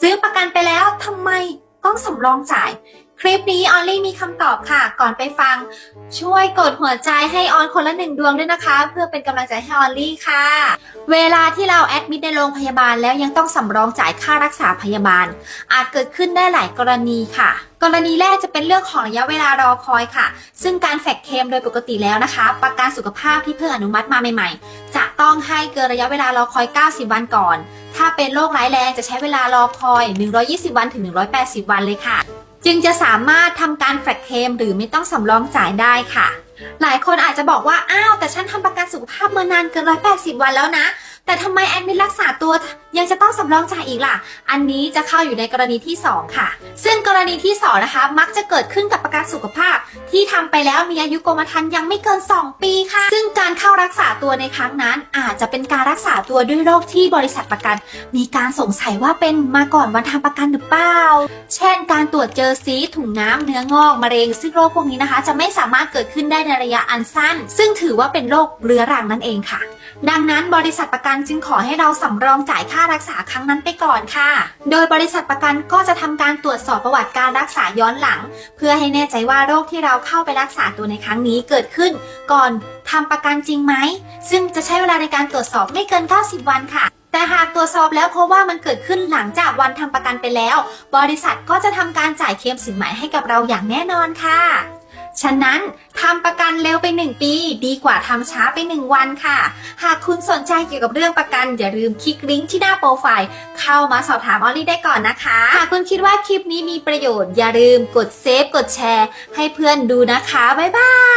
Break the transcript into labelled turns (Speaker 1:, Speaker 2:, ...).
Speaker 1: ซื้อประกันไปแล้วทำไมต้องสำรองจ่าย คลิปนี้ออลลี่มีคำตอบค่ะ ก่อนไปฟัง ช่วยกดหัวใจให้ออนคนละหนึ่งดวงด้วยนะคะ เพื่อเป็นกำลังใจให้ออลลี่ค่ะ เวลาที่เราแอดมิดในโรงพยาบาลแล้วยังต้องสำรองจ่ายค่ารักษาพยาบาล อาจเกิดขึ้นได้หลายกรณีค่ะกรณีแรกจะเป็นเรื่องของระยะเวลารอคอยค่ะ ซึ่งการแฟกเคมโดยปกติแล้วนะคะ ประกันสุขภาพที่เพิ่งอนุมัติมาใหม่ๆ จะต้องให้เกินระยะเวลารอคอย 90 วันก่อนาเป็นโรคร้ายแรงจะใช้เวลารอคอย 120 วันถึง 180 วันเลยค่ะ จึงจะสามารถทำการแฟกเคมหรือไม่ต้องสำรองจ่ายได้ค่ะ หลายคนอาจจะบอกว่า อ้าว แต่ฉันทำประกันสุขภาพมานานเกิน 180 วันแล้วนะ แต่ทำไมแอดมินรักษาตัวยังจะต้องสำรองจ่ายอีกล่ะ อันนี้จะเข้าอยู่ในกรณีที่ 2 ค่ะ ซึ่งกรณีที่ 2 นะคะ มักจะเกิดขึ้นกับประกันสุขภาพ ที่ทำไปแล้วมีอายุกรมธรรม์ยังไม่เกิน 2 ปีค่ะ ซึ่งการเข้ารักษาตัวในครั้งนั้น อาจจะเป็นการรักษาตัวด้วยโรคที่บริษัทประกัน มีการสงสัยว่าเป็นมาก่อนวันทำประกันหรือเปล่า เช่น การตรวจเจอซีถุงน้ำเนื้องอกมะเร็ง ซึ่งโรคพวกนี้นะคะ จะไม่สามารถเกิดขึ้นได้ในระยะอันสั้น ซึ่งถือว่าเป็นโรคเรื้อรังนั่นเองค่ะ ดังนั้นบริษัทประกันจึงขอให้เราสำรองจ่ายค่ารักษาครั้งนั้นไปก่อนค่ะ โดยบริษัทประกันก็จะทำการตรวจสอบประวัติการรักษาย้อนหลัง เพื่อให้แน่ใจว่าโรคที่เราเข้าไปรักษาตัวในครั้งนี้เกิดขึ้น ก่อนทำประกันจริงไหม ซึ่งจะใช้เวลาในการตรวจสอบไม่เกิน 90 วันค่ะแต่หากตรวจสอบแล้วเพราะว่ามันเกิดขึ้นหลังจากวันทำประกันไปแล้ว บริษัทก็จะทำการจ่ายเคลมสินใหม่ให้กับเราอย่างแน่นอนค่ะ ฉะนั้นทำประกันเร็วไป 1 ปี ดีกว่าทำช้าไป 1 วันค่ะ หากคุณสนใจเกี่ยวกับเรื่องประกัน อย่าลืมคลิกลิงก์ที่หน้าโปรไฟล์เข้ามาสอบถามออลลี่ได้ก่อนนะคะ หากคุณคิดว่าคลิปนี้มีประโยชน์ อย่าลืมกดเซฟกดแชร์ ให้เพื่อนดูนะคะ บ๊ายบาย